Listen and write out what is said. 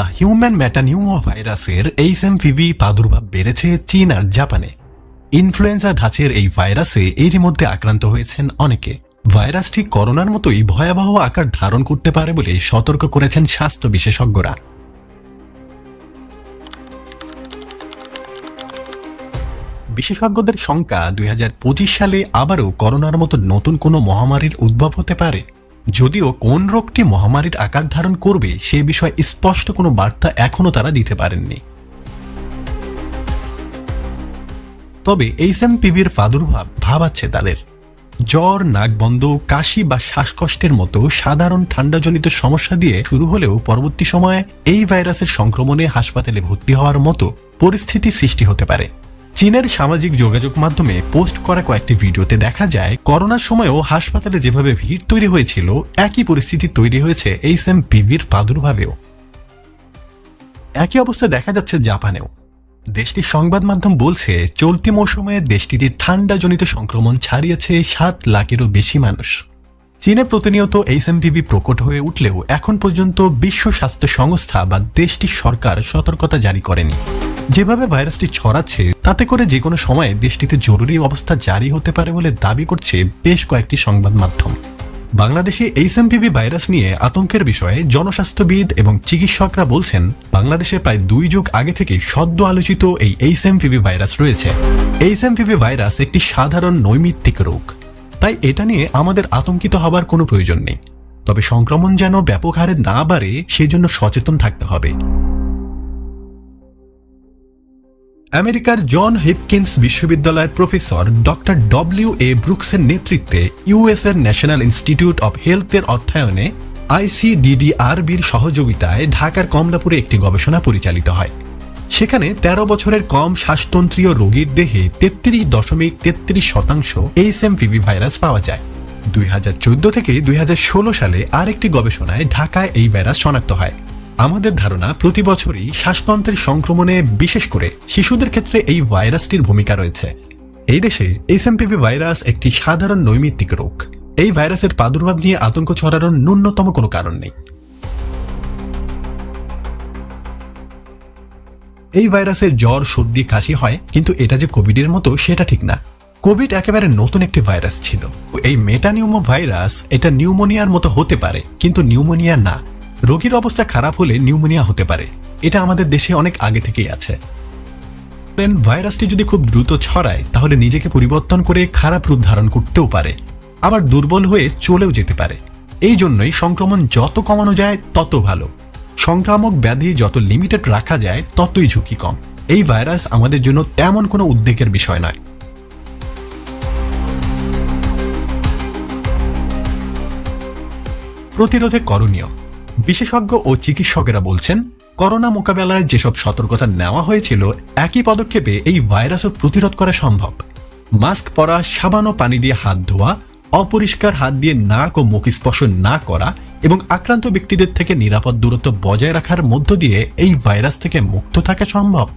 The human ম্যাটানিউমো ভাইরাসের এইচএমভিভি প্রাদুর্ভাব বেড়েছে চীন আর জাপানে। ইনফ্লুয়েঞ্জা ধাঁচের এই ভাইরাসে এরই মধ্যে আক্রান্ত হয়েছেন অনেকে। ভাইরাসটি করোনার মতোই ভয়াবহ আকার ধারণ করতে পারে বলে সতর্ক করেছেন স্বাস্থ্য বিশেষজ্ঞরা। বিশেষজ্ঞদের শঙ্কা দুই হাজার পঁচিশ সালে আবারও করোনার মতো নতুন কোনো মহামারীর উদ্ভব হতে পারে। যদিও কোন রোগটি মহামারীর আকার ধারণ করবে সে বিষয়ে স্পষ্ট কোনো বার্তা এখনও তারা দিতে পারেননি। তবে এইচএমপিভির প্রাদুর্ভাব ভাবাচ্ছে তাদের। জ্বর নাকবন্ধ কাশি বা শ্বাসকষ্টের মতো সাধারণ ঠান্ডাজনিত সমস্যা দিয়ে শুরু হলেও পরবর্তী সময়ে এই ভাইরাসের সংক্রমণে হাসপাতালে ভর্তি হওয়ার মতো পরিস্থিতি সৃষ্টি হতে পারে। চীনের সামাজিক যোগাযোগ মাধ্যমে পোস্ট করা কয়েকটি ভিডিওতে দেখা যায়, করোনার সময়ও হাসপাতালে যেভাবে ভিড় তৈরি হয়েছিল, একই পরিস্থিতি তৈরি হয়েছে এইচএম পিভির প্রাদুর্ভাবেও। একই অবস্থা দেখা যাচ্ছে জাপানেও। দেশটির সংবাদ মাধ্যম বলছে, চলতি মৌসুমে দেশটিতে ঠান্ডাজনিত সংক্রমণ ছাড়িয়েছে সাত লাখেরও বেশি মানুষ। চীনে প্রতিনিয়ত এইচএমভিভি প্রকট হয়ে উঠলেও এখন পর্যন্ত বিশ্ব স্বাস্থ্য সংস্থা বা দেশটির সরকার সতর্কতা জারি করেনি। যেভাবে ভাইরাসটি ছড়াচ্ছে, তাতে করে যে কোনো সময়ে দেশটিতে জরুরি অবস্থা জারি হতে পারে বলে দাবি করছে বেশ কয়েকটি সংবাদ মাধ্যম। বাংলাদেশে এইচএমভিভি ভাইরাস নিয়ে আতঙ্কের বিষয়ে জনস্বাস্থ্যবিদ এবং চিকিৎসকরা বলছেন, বাংলাদেশে প্রায় দুই যুগ আগে থেকে সদ্য আলোচিত এই এইচএমভিভি ভাইরাস রয়েছে। এইচএমভিভি ভাইরাস একটি সাধারণ নৈমিত্তিক রোগ। তাই এটা নিয়ে আমাদের আতঙ্কিত হবার কোনো প্রয়োজন নেই। তবে সংক্রমণ যেন ব্যাপক হারে না বাড়ে, সেজন্য সচেতন থাকতে হবে। আমেরিকার জন হিপকিন্স বিশ্ববিদ্যালয়ের প্রফেসর ডক্টর ডব্লিউ এ ব্রুকসের নেতৃত্বে ইউএস এর ন্যাশনাল ইনস্টিটিউট অব হেলথের অর্থায়নে আইসিডিডিআরবির সহযোগিতায় ঢাকার কমলাপুরে একটি গবেষণা পরিচালিত হয়। সেখানে ১৩ বছরের কম শ্বাসতন্ত্রীয় রোগীর দেহে তেত্রিশ দশমিক তেত্রিশ শতাংশ এইচএমভিভি ভাইরাস পাওয়া যায়। দুই হাজার চোদ্দ থেকে দুই হাজার ষোলো সালে আরেকটি গবেষণায় ঢাকায় এই ভাইরাস শনাক্ত হয়। আমাদের ধারণা, প্রতি বছরই শ্বাসতন্ত্রের সংক্রমণে, বিশেষ করে শিশুদের ক্ষেত্রে এই ভাইরাসটির ভূমিকা রয়েছে। এই দেশে এইচএমপিভি ভাইরাস একটি সাধারণ নৈমিত্তিক রোগ। এই ভাইরাসের প্রাদুর্ভাব নিয়ে আতঙ্ক ছড়ানোর ন্যূনতম কোনো কারণ নেই। এই ভাইরাসের জ্বর, সর্দি, কাশি হয়, কিন্তু এটা যে কোভিডের মতো, সেটা ঠিক না। কোভিড একেবারে নতুন একটি ভাইরাস ছিল। এই মেটানিউমো ভাইরাস এটা নিউমোনিয়ার মতো হতে পারে, কিন্তু নিউমোনিয়া না। রোগীর অবস্থা খারাপ হলে নিউমোনিয়া হতে পারে। এটা আমাদের দেশে অনেক আগে থেকেই আছে। ভাইরাসটি যদি খুব দ্রুত ছড়ায়, তাহলে নিজেকে পরিবর্তন করে খারাপ রূপ ধারণ করতেও পারে। আবার দুর্বল হয়ে চলেও যেতে পারে। এই জন্যই সংক্রমণ যত কমানো যায়, তত ভালো। সংক্রামক ব্যাধি যত লিমিটেড রাখা যায়, ততই ঝুঁকি কম। এই ভাইরাস আমাদের জন্য তেমন কোনো উদ্বেগের বিষয় নয়। প্রতিরোধে করণীয়। বিশেষজ্ঞ ও চিকিৎসকেরা বলছেন, করোনা মোকাবেলায় যেসব সতর্কতা নেওয়া হয়েছিল, একই পদক্ষেপে এই ভাইরাসও প্রতিরোধ করা সম্ভব। মাস্ক পরা, সাবান ও পানি দিয়ে হাত ধোয়া অপরিষ্কার হাত দিয়ে নাক ও মুখ স্পর্শ না করা এবং আক্রান্ত ব্যক্তিদের থেকে নিরাপদ দূরত্ব বজায় রাখার মধ্য দিয়ে এই ভাইরাস থেকে মুক্ত থাকা সম্ভব।